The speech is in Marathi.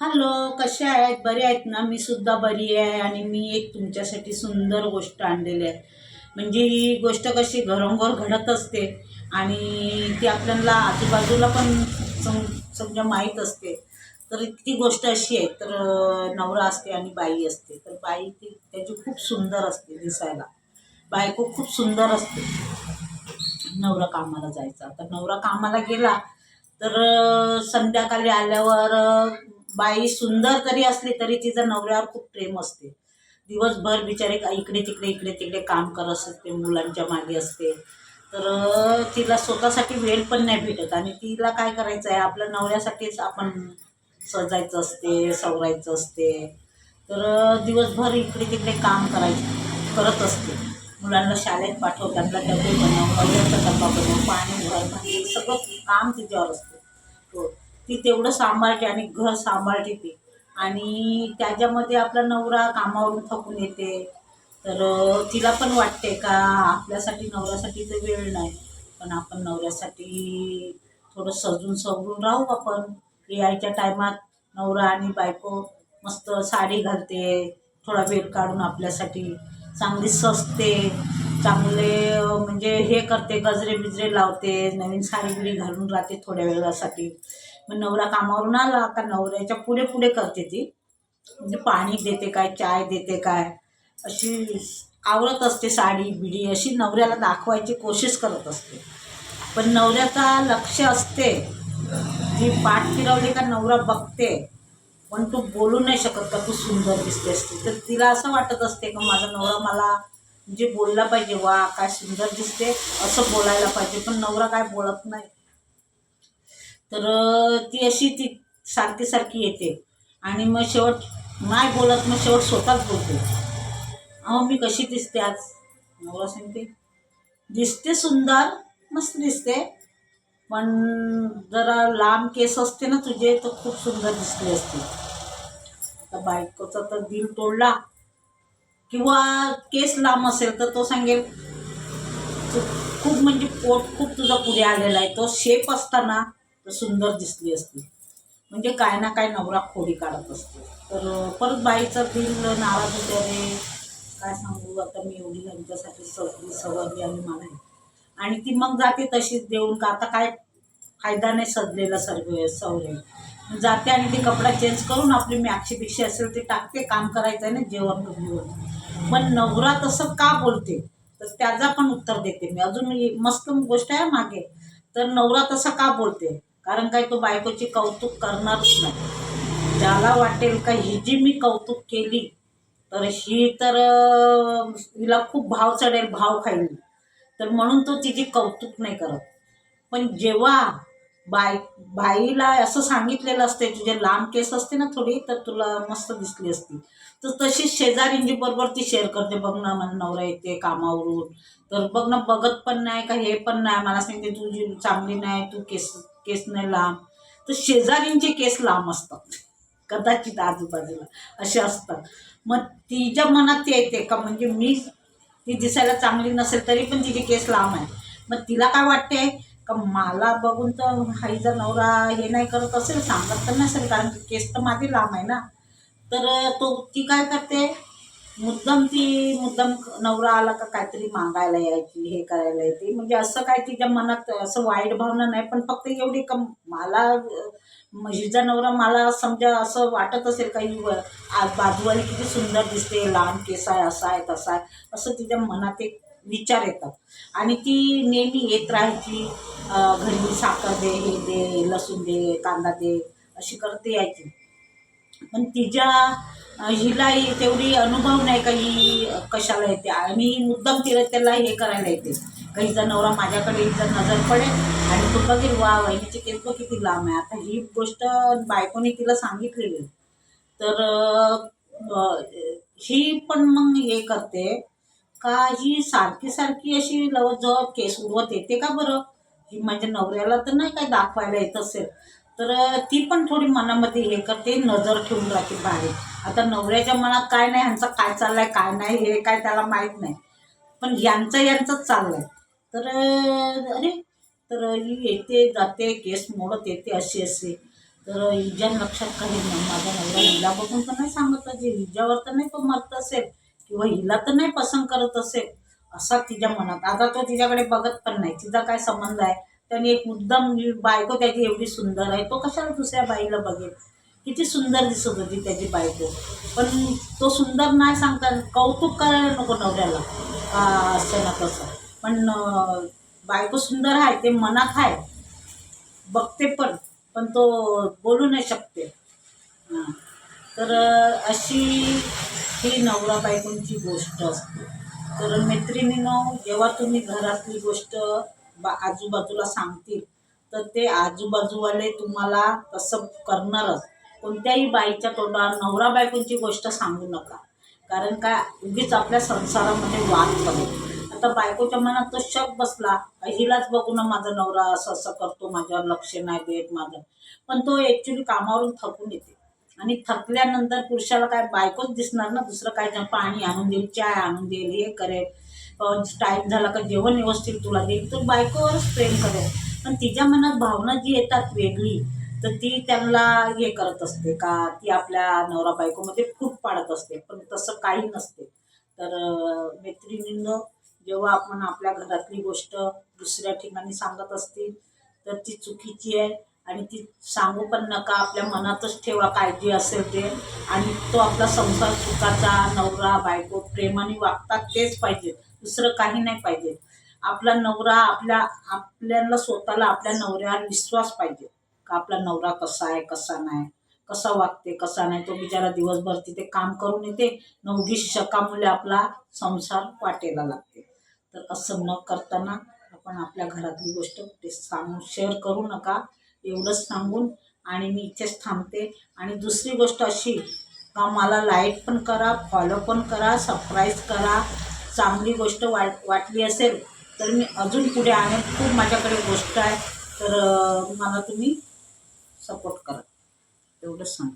हॅलो कसे आहेत? बरे आहेत ना? मी सुद्धा बरी आहे आणि मी एक तुमच्यासाठी सुंदर गोष्ट आणलेली आहे. म्हणजे ही गोष्ट कशी घरोघर घडत असते आणि ती आपल्याला आजूबाजूला पण सम समजा माहीत असते. तर ती गोष्ट अशी आहे तर नवरा असते आणि बाई असते. तर बाई ती त्याची खूप सुंदर असते दिसायला. बायको खूप सुंदर असते. नवरा कामाला जायचा. तर नवरा कामाला गेला तर संध्याकाळी आल्यावर बाई सुंदर तरी असली तरी तिचं नवऱ्यावर खूप प्रेम असते. दिवसभर बिचारे का इकडे तिकडे इकडे तिकडे काम करत असते मुलांच्या मागे असते. तर तिला स्वतःसाठी वेळ पण नाही भेटत आणि तिला काय करायचं आहे आपल्या नवऱ्यासाठीच आपण सजायचं असते सवरायचं असते. तर दिवसभर इकडे तिकडे काम करायचं करत असते. मुलांना शाळेत पाठव त्यातला डबे बनव नवऱ्याचा डब्बा बनव पाणी भर सगळं काम तिच्यावर असते. हो. ती तेवढं सांभाळते आणि घर सांभाळते ती. आणि त्याच्यामध्ये आपला नवरा कामावरून थकून येते. तर तिला पण वाटते का आपल्यासाठी नवऱ्यासाठी तर वेळ नाही. पण आपण नवऱ्यासाठी थोडं सजून सवरून राहू आपण. यायच्या टायमात नवरा आणि बायको मस्त साडी घालते थोडा वेळ काढून आपल्यासाठी. चांगली सजते चांगले म्हणजे हे करते गजरे बिजरे लावते नवीन साडी बिडी घालून राहते थोड्या वेळासाठी. मग नवरा कामावरून आला का नवऱ्याच्या पुढे पुढे करते ती. म्हणजे पाणी देते काय चाय देते काय अशी आवडत असते साडी बिडी अशी नवऱ्याला दाखवायची कोशिश करत असते. पण नवऱ्याचा लक्ष असते ती पाठ फिरवली का नवरा बघते पण तू बोलू नाही शकत का तू सुंदर दिसते असते. तर तिला असं वाटत असते का माझा नवरा मला म्हणजे बोलला पाहिजे वा काय सुंदर दिसते असं बोलायला पाहिजे. पण नवरा काय बोलत नाही. तर ती अशी ती सारखी सारखी येते. आणि मग शेवट नाही बोलत मग शेवट स्वतःच बोलते. अहो मी कशी दिसते आज? नवरा सांगते. दिसते सुंदर मस्त दिसते. पण जरा लांब केस असते ना तुझे तर खूप सुंदर दिसते असते. तर बायकोचा तर दिल तोडला. किंवा केस लांब असेल तर तो सांगेल खूप म्हणजे पोट खूप तुझा पुढे आलेला आहे. तो शेप असताना तर सुंदर दिसली असती. म्हणजे काय ना काय नवरा खोडी काढत असते. तर परत बाईचं दिल नाराज होते काय सांगू आता मी एवढी यांच्यासाठी सवली सवरली आणि मला आणि ती मग जाते तशीच देऊन का आता काय फायदा नाही सजलेला सर्व सवरे जाते आणि ती कपडा चेंज करून आपली मॅक्सी बिक्षी असेल ते टाकते काम करायचं आहे ना जेवण बिवण. पण नवरा तसं का बोलते? तर त्याचा पण उत्तर देते मी. अजून मस्त गोष्ट आहे मागे. तर नवरा तसा का बोलते? कारण काय तो बायकोची कौतुक करणारच नाही. ज्याला वाटेल का ही जी मी कौतुक केली तर ही तर हिला खूप भाव चढेल भाव खाईल. तर म्हणून तो तिची कौतुक नाही करत. पण जेव्हा बाय बाईला असं सांगितलेलं असते तुझे लांब केस असते ना थोडी तर तुला मस्त दिसली असती. तर तशीच शेजारींची बरोबर ती शेअर करते. बघ ना मला नवरा येते कामावरून. तर बघ ना बघत पण नाही का हे पण नाही. मला सांगते तुझी चांगली नाही तू केस केस नाही लांब. तर शेजारींचे केस लांब असतात. कदाचित आजूबाजूला असे असतात. मग तिच्या मनात ते येते का म्हणजे मी ती दिसायला चांगली नसेल तरी पण तिचे केस लांब आहे. मग तिला काय वाटते का मला बघून तर हाईचा नवरा हे नाही करत असेल सांगत तर नसेल कारण केस तर माझे लांब आहे ना. तर तो ती काय करते? मुद्दम ती मुद्दम नवरा आला का काहीतरी मागायला यायची हे करायला येते. म्हणजे असं काय तिच्या मनात असं वाईट भावना नाही पण फक्त एवढी का मला म्हशीचा नवरा मला समजा असं वाटत असेल काही व- बाजूवाली किती सुंदर दिसते लांब केस आहे असा आहे तसा आहे असं तिच्या मनात एक विचार येतात. आणि ती नेहमी येत राहायची घरी साखर दे हे दे लसूण दे कांदा दे अशी करते यायची. पण तिच्या हिला हिलाही तेवढी अनुभव नाही का ही कशाला येते. आणि मुद्दाम तिला त्याला हे करायला येते. काहीचा नवरा माझ्याकडे हिचा नजर पडेल आणि तो बघेल वा वहिनीचे केस किती लांब आहे. आता ही गोष्ट बायकोने तिला सांगितलेली. तर ही पण मग हे करते. का ही सारखी सारखी अशी लवजवळ केस उडवत येते का बरं? ही म्हणजे नवऱ्याला तर नाही काय दाखवायला येत असेल. तर ती पण थोडी मनामध्ये हे करते नजर ठेवून राहते बाहेर. आता नवऱ्याच्या मनात काय नाही ह्यांचं काय चाललंय काय नाही हे काय त्याला माहीत नाही. पण यांचं यांचंच चाललंय. तर अरे तर ही येते जाते केस मोडत येते अशी असे तर हिच्या लक्षात काही नाही. माझा नवरा हिला बघून तर नाही सांगत जे हिच्यावर तर नाही तो मरत असेल किंवा हिला तर नाही पसंत करत असेल. असा तिच्या मनात. आता तो तिच्याकडे बघत पण नाही. तिचा काय संबंध आहे? त्याने एक मुद्दाम बायको त्याची एवढी सुंदर आहे. तो कशाला दुसऱ्या बाईला बघेल? किती सुंदर दिसत होती त्याची बायको. पण तो सुंदर नाही सांगता कौतुक करायला नको नवऱ्याला. का असं ना तसं. पण बायको सुंदर आहे ते मनात आहे. बघते पण पण तो बोलू नाही शकते. तर अशी ही नवरा बायकोंची गोष्ट असते. तर मैत्रिणीनं जेव्हा तुम्ही घरातली गोष्ट बा आजूबाजूला सांगतील तर ते आजूबाजूवाले तुम्हाला तसं करणारच. कोणत्याही बाईच्या तोंडावर नवरा बायकोंची गोष्ट सांगू नका. कारण काय उगीच आपल्या संसारामध्ये वाद पडेल आता बायकोच्या मनात तो शक बसला हिलाच बघू ना माझा नवरा असं असं करतो माझ्यावर लक्ष नाही देत माझं. पण तो ॲक्च्युली कामावरून थकून येते. आणि थकल्यानंतर पुरुषाला काय बायकोच दिसणार ना दुसरं काय पाणी आणून देईल चाय आणून देईल हे करेल. टाईम झाला का जेवण व्यवस्थित तुला देईल. तर बायकोवरच प्रेम करेल. पण तिच्या मनात भावना जी येतात वेगळी तर ती त्यांना हे करत असते का ती आपल्या नवरा बायकोमध्ये फूट पाडत असते. पण तसं काही नसते. तर मैत्रिणीनं जेव्हा आपण आपल्या घरातली गोष्ट दुसऱ्या ठिकाणी सांगत असतील तर ती चुकीची आहे. आणि ती सांगू पण नका. आपल्या मनातच ठेवा काळजी असेल ते. आणि तो आपला संसार सुखाचा नवरा बायको प्रेमाने वागतात तेच पाहिजे दुसरं काही नाही पाहिजे. आपला नवरा आपल्या आपल्याला स्वतःला आपल्या नवऱ्यावर विश्वास पाहिजे. का आपला नवरा कसा आहे कसा नाही कसा वागते कसा नाही तो बिचारा दिवसभर तिथे काम करून येते नवगी शकामुळे आपला संसार वाटेला लागते. तर असं न करताना आपण आपल्या घरातली गोष्ट ते सांगून शेअर करू नका. एवढंच सांगून आणि मी इथेच थांबते. आणि दुसरी गोष्ट अशी का मला लाईक पण करा फॉलो पण करा सबस्क्राईब करा. चांगली गोष्ट वाट वाटली असेल तर मी अजून पुढे आणेन खूप माझ्याकडे गोष्ट आहे तर मला तुम्ही सपोर्ट करा. एवढंच सांग